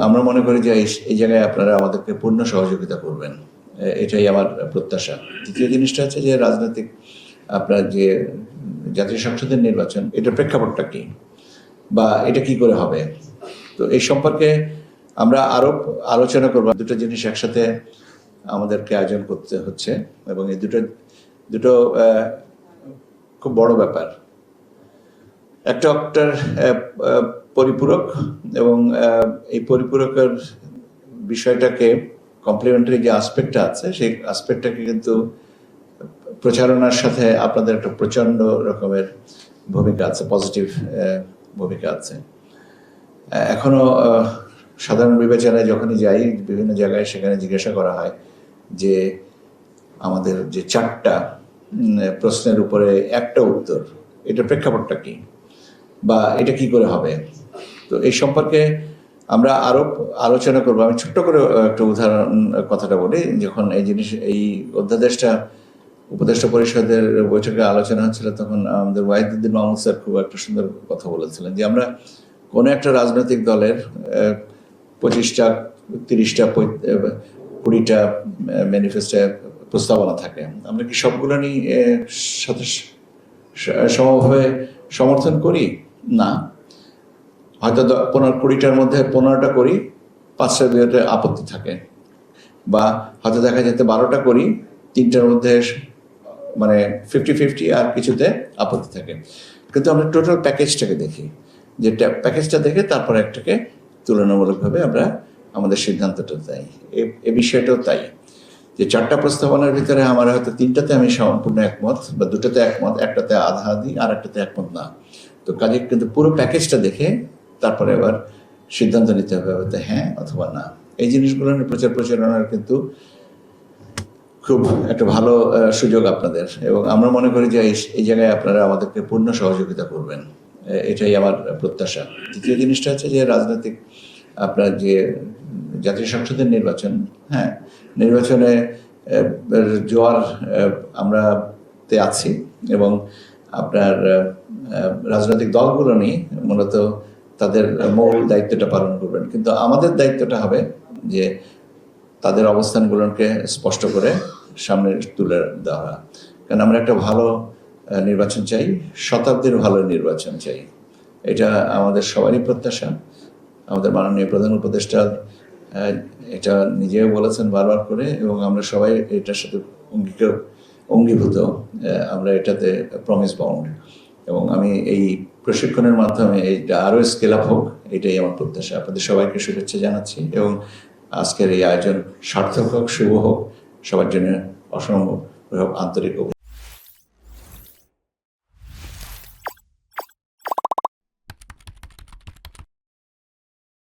আমরা মনে করি যে এই- জায়গায় আপনারা আমাদেরকে পূর্ণ সহযোগিতা করবেন। এটাই আমার প্রত্যাশা। দ্বিতীয় জিনিসটা হচ্ছে যে রাজনৈতিক আপনার যে জাতীয় সংসদের নির্বাচন এটার প্রেক্ষাপটটা কি? বা এটা কি করে হবে? তো এই সম্পর্কে আমরা আরও আলোচনা করব। দুটো জিনিস একসাথে আমাদেরকে আয়োজন করতে হচ্ছে এবং এই দুটো দুটো খুব বড় ব্যাপার। একটা আহ, পরিপূরক এবং এই পরিপূরকের বিষয়টাকে কমপ্লিমেন্টারি যে আসপেক্টটা আছে, সেই আসপেক্টটাকে কিন্তু প্রচারণার সাথে আপনাদের একটা প্রচণ্ড রকমের ভূমিকা আছে পজিটিভ ভূমিকা আছে। এখনও সাধারণ বিবেচনায় যখনই যাই, বিভিন্ন জায়গায় সেখানে জিজ্ঞাসা করা হয় যে আমাদের যে চারটা প্রশ্নের উপরে একটা উত্তর এটা প্রেক্ষাপটটা কি? বা এটা কি করে হবে? তো এই সম্পর্কে আমরা আরও আলোচনা করব। আমি ছোট্ট করে একটা উদাহরণ কথাটা বলি, যখন এই জিনিস, এই অধ্যাদেশটা, উপদেষ্টা পরিষদের বৈঠকে আলোচনা হচ্ছিল, তখন আমাদের ওয়াহিদুদ্দিন মাহমুদ স্যার খুব একটা সুন্দর কথা বলেছিলেন যে, আমরা কোনো একটা রাজনৈতিক দলের পঁচিশটা, তিরিশটা কুড়িটা ম্যানিফেস্টো প্রস্তাবনা থাকে। আমরা কি সবগুলো নিয়ে সাথে সমভাবে সমর্থন করি? না। হয়তো পনেরো কুড়িটার মধ্যে পনেরোটা করি, পাঁচটার বিরুদ্ধে আপত্তি থাকে। বা হয়তো দেখা যেতে বারোটা করি, তিনটার মধ্যে মানে ফিফটি ফিফটি আর কিছুতে আপত্তি থাকে। কিন্তু আমরা টোটাল প্যাকেজটাকে দেখি। যে প্যাকেজটা দেখে তারপর একটাকে তুলনামূলকভাবে আমরা আমাদের সিদ্ধান্তটা দেয় এ বিষয়টাও তাই। যে চারটা প্রস্তাবনার ভিতরে আমার হয়তো তিনটাতে আমি সম্পূর্ণ একমত বা দুটোতে একমত, একটাতে আধা আধি আর একটাতে একমত না। তো কাজে কিন্তু পুরো প্যাকেজটা দেখে তারপরে আবার সিদ্ধান্ত নিতে হবে হয়তো হ্যাঁ অথবা না। এই জিনিসগুলো নিয়ে প্রচার প্রচারণার কিন্তু খুব একটা ভালো সুযোগ আপনাদের। এবং আমরা মনে করি যে এই- জায়গায় আপনারা আমাদেরকে পূর্ণ সহযোগিতা করবেন। এটাই আমার প্রত্যাশা। দ্বিতীয় জিনিসটা হচ্ছে যে রাজনৈতিক আপনার যে জাতীয় সংসদের নির্বাচন হ্যাঁ নির্বাচনে জোয়ার আমরা তে আছি। এবং আপনার রাজনৈতিক দলগুলো নিয়ে মূলত তাদের মূল দায়িত্বটা পালন করবেন। কিন্তু আমাদের দায়িত্বটা হবে যে তাদের অবস্থানগুলোকে স্পষ্ট করে সামনে তুলে দেওয়া। কারণ আমরা একটা ভালো নির্বাচন চাই, শতাব্দীর ভালো নির্বাচন চাই। এটা আমাদের সবারই প্রত্যাশা। আমাদের মাননীয় প্রধান উপদেষ্টা এটা নিজেও বলেছেন বারবার করে, এবং আমরা সবাই এটার সাথে অঙ্গীকার অঙ্গীভূত আমরা এটাতে প্রমিস বাউন্ড এবং আমি এই প্রশিক্ষণের মাধ্যমে এইটা আরও স্কেল আপ হোক, এটাই আমার প্রত্যাশা। আপনাদের সবাইকে শুভেচ্ছা জানাচ্ছি এবং আজকের এই আয়োজন সার্থক হোক, শুভ হোক, সবার জন্য অসম্ভব। আন্তরিক